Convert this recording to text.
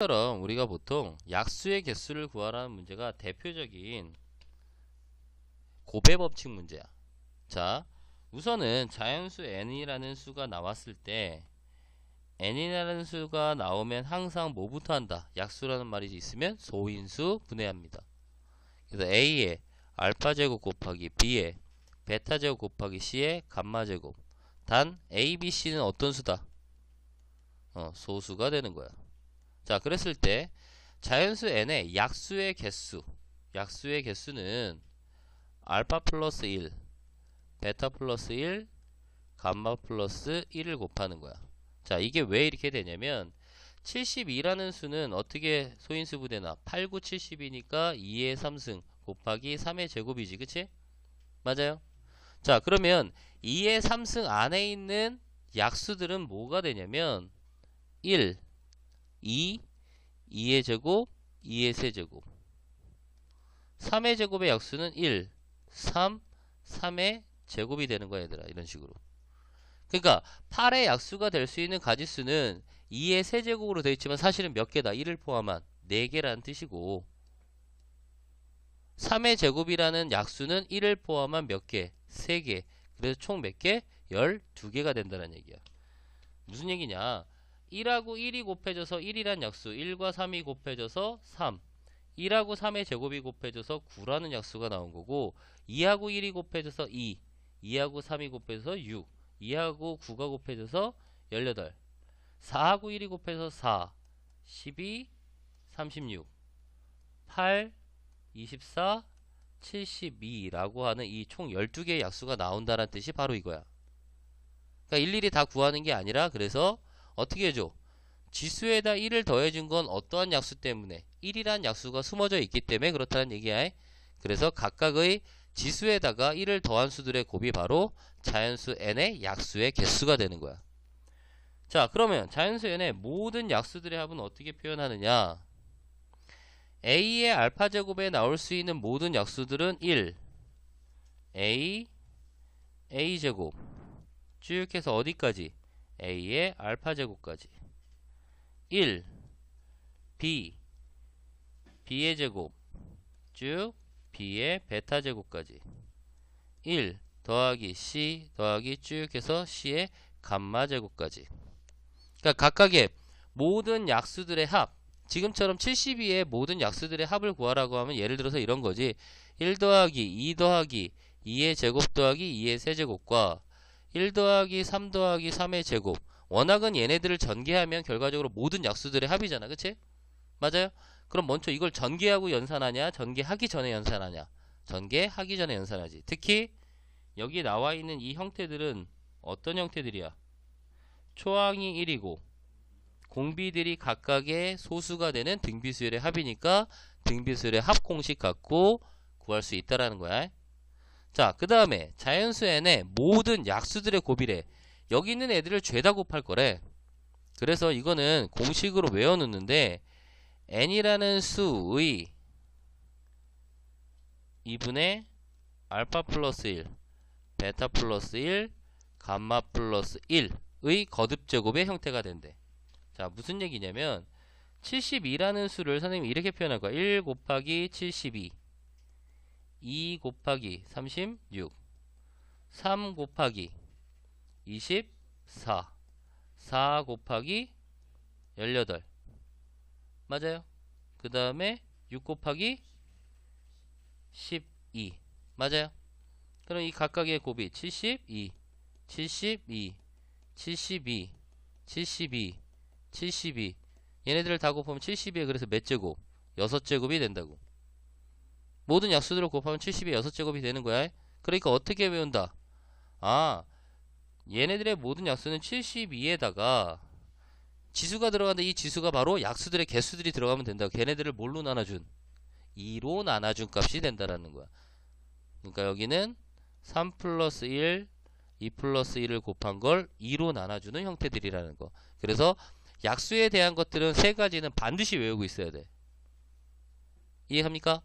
처럼 우리가 보통 약수의 개수를 구하라는 문제가 대표적인 고배 법칙 문제야. 자, 우선은 자연수 n이라는 수가 나왔을 때 n이라는 수가 나오면 항상 뭐부터 한다? 약수라는 말이 있으면 소인수 분해합니다. 그래서 a의 알파 제곱 곱하기 b의 베타 제곱 곱하기 c의 감마 제곱. 단 a, b, c는 어떤 수다? 어, 소수가 되는 거야. 자, 그랬을 때 자연수 n의 약수의 개수, 약수의 개수는 알파 플러스 1, 베타 플러스 1, 감마 플러스 1을 곱하는 거야. 자, 이게 왜 이렇게 되냐면 72라는 수는 어떻게 소인수 부대나 8, 9, 70이니까 2의 3승 곱하기 3의 제곱이지. 그치? 맞아요? 자, 그러면 2의 3승 안에 있는 약수들은 뭐가 되냐면 1, 2, 2의 제곱, 2의 세제곱. 3의 제곱의 약수는 1, 3, 3의 제곱이 되는 거야, 얘들아. 이런 식으로. 그러니까 8의 약수가 될 수 있는 가지수는 2의 세제곱으로 되어 있지만 사실은 몇 개다? 1을 포함한 4개라는 뜻이고 3의 제곱이라는 약수는 1을 포함한 몇 개? 3개. 그래서 총 몇 개? 12개가 된다는 얘기야. 무슨 얘기냐? 1하고 1이 곱해져서 1이란 약수 1과 3이 곱해져서 3 1하고 3의 제곱이 곱해져서 9라는 약수가 나온 거고 2하고 1이 곱해져서 2 2하고 3이 곱해져서 6 2하고 9가 곱해져서 18 4하고 1이 곱해서 4 12 36 8 24 72라고 하는 이 총 12개의 약수가 나온다는 뜻이 바로 이거야. 그러니까 일일이 다 구하는 게 아니라 그래서 어떻게 해줘? 지수에다 1을 더해준 건 어떠한 약수 때문에 1이란 약수가 숨어져 있기 때문에 그렇다는 얘기야. 그래서 각각의 지수에다가 1을 더한 수들의 곱이 바로 자연수 n의 약수의 개수가 되는 거야. 자 그러면 자연수 n의 모든 약수들의 합은 어떻게 표현하느냐 a의 알파 제곱에 나올 수 있는 모든 약수들은 1 a a 제곱 쭉 해서 어디까지 a의 알파 제곱까지. 1 b. B의 제곱 쭉 b의 베타 제곱까지. 1 더하기 c 더하기 쭉 해서 c의 감마 제곱까지. 그러니까 각각의 모든 약수들의 합 지금처럼 72의 모든 약수들의 합을 구하라고 하면 예를 들어서 이런 거지. 1 더하기 2 더하기 2의 제곱 더하기 2의 세제곱과 1 더하기 3 더하기 3의 제곱 워낙은 얘네들을 전개하면 결과적으로 모든 약수들의 합이잖아 그치? 맞아요? 그럼 먼저 이걸 전개하고 연산하냐 전개하기 전에 연산하냐 전개하기 전에 연산하지 특히 여기 나와 있는 이 형태들은 어떤 형태들이야 초항이 1이고 공비들이 각각의 소수가 되는 등비수열의 합이니까 등비수열의 합 공식 갖고 구할 수 있다라는 거야. 자, 그 다음에 자연수 n의 모든 약수들의 곱이래. 여기 있는 애들을 죄다 곱할 거래. 그래서 이거는 공식으로 외워놓는데 n이라는 수의 2분의 알파 플러스 1, 베타 플러스 1, 감마 플러스 1의 거듭제곱의 형태가 된대. 자, 무슨 얘기냐면 72라는 수를 선생님이 이렇게 표현할 거야. 1 곱하기 72 2 곱하기 36 3 곱하기 24 4 곱하기 18 맞아요? 그 다음에 6 곱하기 12 맞아요? 그럼 이 각각의 곱이 72 72 72 72 72 얘네들을 다 곱하면 72에 그래서 몇 제곱? 6제곱이 된다고 모든 약수들을 곱하면 70에 6제곱이 되는 거야 그러니까 어떻게 외운다? 아 얘네들의 모든 약수는 72에다가 지수가 들어가는데 이 지수가 바로 약수들의 개수들이 들어가면 된다 걔네들을 뭘로 나눠준? 2로 나눠준 값이 된다라는 거야 그러니까 여기는 3 플러스 1 2 플러스 1을 곱한 걸 2로 나눠주는 형태들이라는 거 그래서 약수에 대한 것들은 세 가지는 반드시 외우고 있어야 돼. 이해합니까?